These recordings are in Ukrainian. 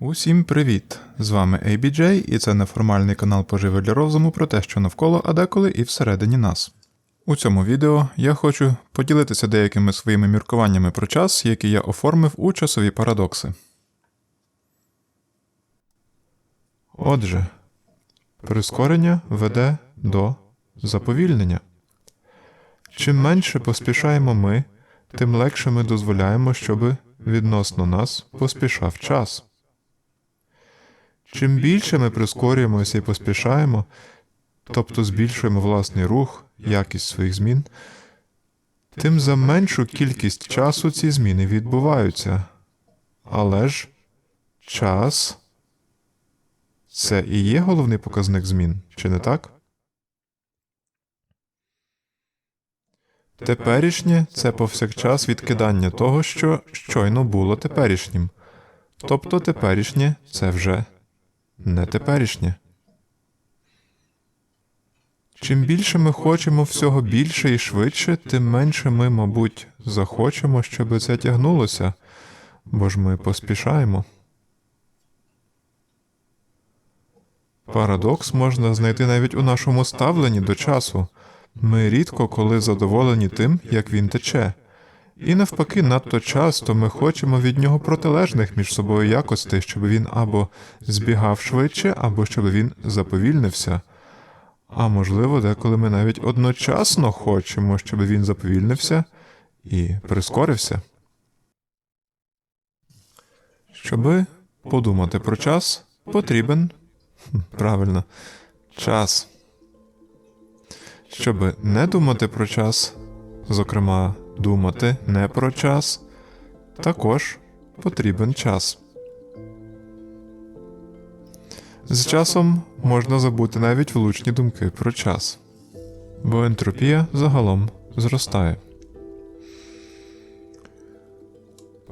Усім привіт! З вами ABJ, і це неформальний канал поживи для розуму про те, що навколо, а деколи і всередині нас. У цьому відео я хочу поділитися деякими своїми міркуваннями про час, які я оформив у часові парадокси. Отже, прискорення веде до заповільнення. Чим менше поспішаємо ми, тим легше ми дозволяємо, щоб відносно нас поспішав час. Чим більше ми прискорюємося і поспішаємо, тобто збільшуємо власний рух, якість своїх змін, тим за меншу кількість часу ці зміни відбуваються. Але ж час це і є головний показник змін, чи не так? Теперішнє це повсякчас відкидання того, що щойно було теперішнім. Тобто теперішнє це вже не теперішнє. Чим більше ми хочемо всього більше і швидше, тим менше ми, мабуть, захочемо, щоб це тягнулося, бо ж ми поспішаємо. Парадокс можна знайти навіть у нашому ставленні до часу. Ми рідко коли задоволені тим, як він тече. І навпаки, надто часто ми хочемо від нього протилежних між собою якостей, щоб він або збігав швидше, або щоб він заповільнився. А можливо, деколи ми навіть одночасно хочемо, щоб він заповільнився і прискорився. Щоби подумати про час, потрібен правильно час. Щоби не думати про час, зокрема, думати не про час, також потрібен час. З часом можна забути навіть влучні думки про час, бо ентропія загалом зростає.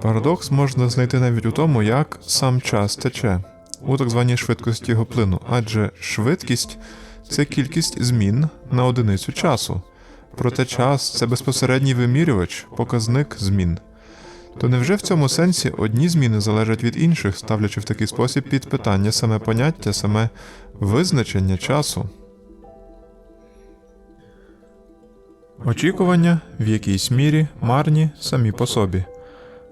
Парадокс можна знайти навіть у тому, як сам час тече у так званій швидкості його плину, адже швидкість це кількість змін на одиницю часу. Проте час це безпосередній вимірювач, показник змін. То невже в цьому сенсі одні зміни залежать від інших, ставлячи в такий спосіб під питання саме поняття, саме визначення часу? Очікування в якійсь мірі марні самі по собі.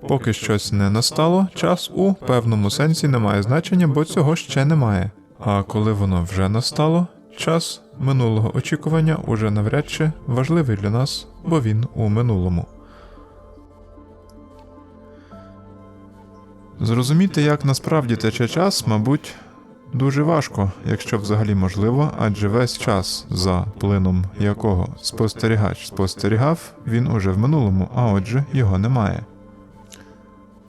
Поки щось не настало, час у певному сенсі не має значення, бо цього ще немає. А коли воно вже настало, час минулого очікування уже навряд чи важливий для нас, бо він у минулому. Зрозуміти, як насправді тече час, мабуть, дуже важко, якщо взагалі можливо, адже весь час, за плином якого спостерігач спостерігав, він уже в минулому, а отже, його немає.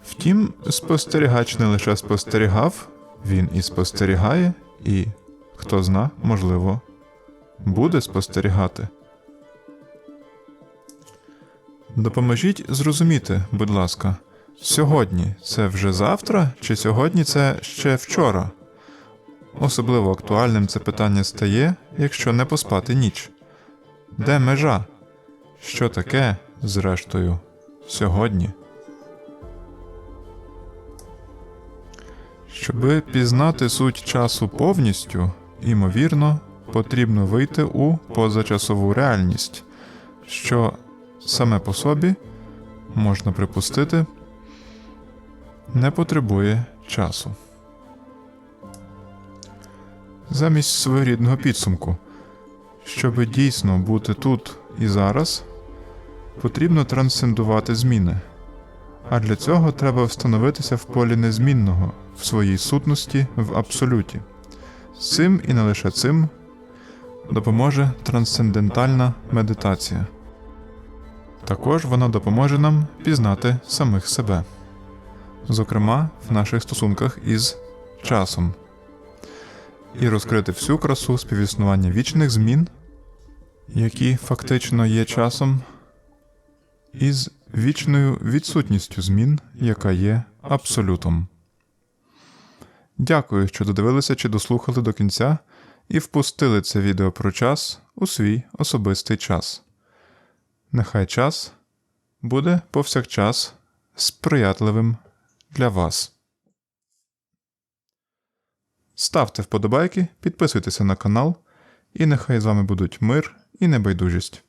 Втім, спостерігач не лише спостерігав, він і спостерігає, і, хто зна, можливо, буде спостерігати. Допоможіть зрозуміти, будь ласка, сьогодні це вже завтра, чи сьогодні це ще вчора? Особливо актуальним це питання стає, якщо не поспати ніч. Де межа? Що таке, зрештою, сьогодні? Щоби пізнати суть часу повністю, імовірно, потрібно вийти у позачасову реальність, що саме по собі можна припустити не потребує часу. Замість своєрідного підсумку, щоби дійсно бути тут і зараз, потрібно трансцендувати зміни. А для цього треба встановитися в полі незмінного, в своїй сутності в абсолюті. З цим і не лише цим допоможе трансцендентальна медитація. Також вона допоможе нам пізнати самих себе, зокрема в наших стосунках із часом, і розкрити всю красу співіснування вічних змін, які фактично є часом, із вічною відсутністю змін, яка є абсолютом. Дякую, що додивилися чи дослухали до кінця і впустили це відео про час у свій особистий час. Нехай час буде повсякчас сприятливим для вас. Ставте вподобайки, підписуйтеся на канал, і нехай з вами будуть мир і небайдужість.